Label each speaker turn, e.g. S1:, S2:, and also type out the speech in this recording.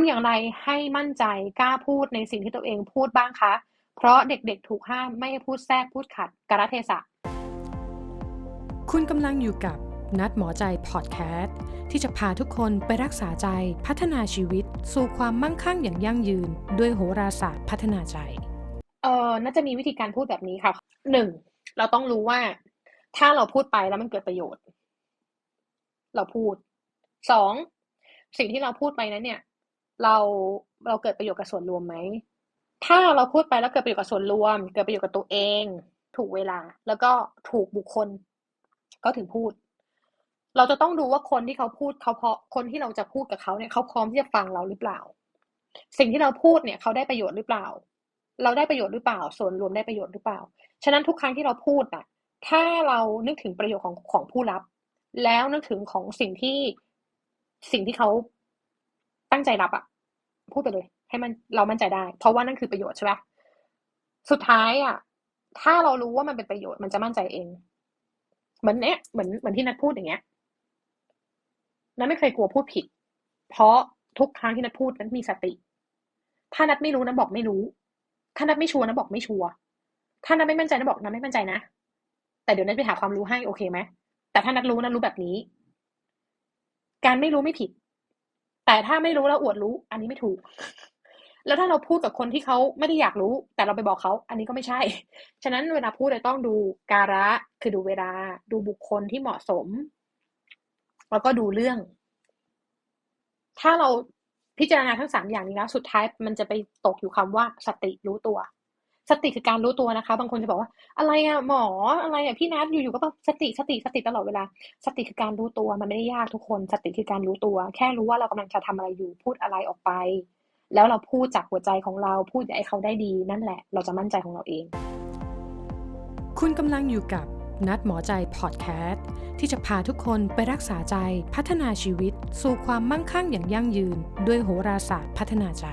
S1: ำอย่างไรให้มั่นใจกล้าพูดในสิ่งที่ตัวเองพูดบ้างคะ เพราะเด็กๆถูกห้ามไม่ให้พูดแทรกพูดขัดกาลเทศะ
S2: คุณกำลังอยู่กับนัดหมอใจพอดแคสต์ที่จะพาทุกคนไปรักษาใจพัฒนาชีวิต สู่ความมั่งคั่งอย่างยั่งยืน ด้วยโหราศาสตร์พัฒนาใจ
S1: เออน่าจะมีวิธีการพูดแบบนี้ค่ะหนึ่งเราต้องรู้ว่า ถ้าเราพูดไปแล้วมันเกิดประโยชน์ เราพูดสองสิ่งที่เราพูดไปนั้นเนี่ย เราเราเกิดประโยชน์กับส่วนรวมไหม ถ้าเราพูดไปแล้วเกิดประโยชน์กับส่วนรวม เกิดประโยชน์กับตัวเอง ถูกเวลา แล้วก็ถูกบุคคล ก็ถึงพูด เราจะต้องดูว่าคนที่เขาพูดเขาเพราะคนที่เราจะพูดกับเขาเนี่ยเขาพร้อมที่จะฟังเราหรือเปล่า สิ่งที่เราพูดเนี่ยเขาได้ประโยชน์หรือเปล่า เราได้ประโยชน์หรือเปล่า ส่วนรวมได้ประโยชน์หรือเปล่า ฉะนั้นทุกครั้งที่เราพูดน่ะถ้าเรานึกถึงประโยชน์ของของผู้รับ แล้วนึกถึงของสิ่งที่สิ่งที่เขาตั้งใจรับอะ พูดไปเลย ให้มันเรามั่นใจได้ เพราะว่านั่นคือประโยชน์ใช่ปะสุดท้ายอะ ถ้าเรารู้ว่ามันเป็นประโยชน์มันจะมั่นใจเอง เหมือนเนี้ยเหมือนเหมือนที่นัดพูดอย่างเงี้ยนัดไม่เคยกลัวพูดผิด เพราะทุกครั้งที่นัดพูดนั้นมีสติ ถ้านัดไม่รู้นัดบอกไม่รู้ ถ้านัดไม่ชัวร์นัดบอกไม่ชัวร์ถ้านัดไม่มั่นใจนัดบอกนัดไม่มั่นใจนะแต่เดี๋ยวนัดไปหาความรู้ให้โอเคไหมแต่ถ้านัดรู้นัดรู้แบบนี้ การไม่รู้ไม่ผิด แต่ถ้าไม่รู้แล้วอวดรู้ อันนี้ไม่ถูก แล้วถ้าเราพูดกับคนที่เขาไม่ได้อยากรู้ แต่เราไปบอกเขา อันนี้ก็ไม่ใช่ ฉะนั้นเวลาพูดเราต้องดูการะ คือดูเวลา ดูบุคคลที่เหมาะสม แล้วก็ดูเรื่อง ถ้าเราพิจารณาทั้งสามอย่างนี้แล้ว สุดท้ายมันจะไปตกอยู่คำว่าสติรู้ตัว สติคือการรู้ตัวนะคะ บางคนจะบอกว่า อะไรอะหมออะไรอะพี่นัทอยู่ๆก็ต้องสติสติสติตลอดเวลา สติคือการรู้ตัวมันไม่ได้ยากทุกคน สติคือการรู้ตัว แค่รู้ว่าเรากำลังจะทำอะไรอยู่พูดอะไรออกไป แล้วเราพูดจากหัวใจของเราพูดให้เขาได้ดีนั่นแหละ เราจะมั่นใจของเราเอง
S2: คุณกำลังอยู่กับนัดหมอใจพอดแคสต์ที่จะพาทุกคนไปรักษาใจพัฒนาชีวิต สู่ความมั่งคั่งอย่างยั่งยืน ด้วยโหราศาสตร์พัฒนาใจ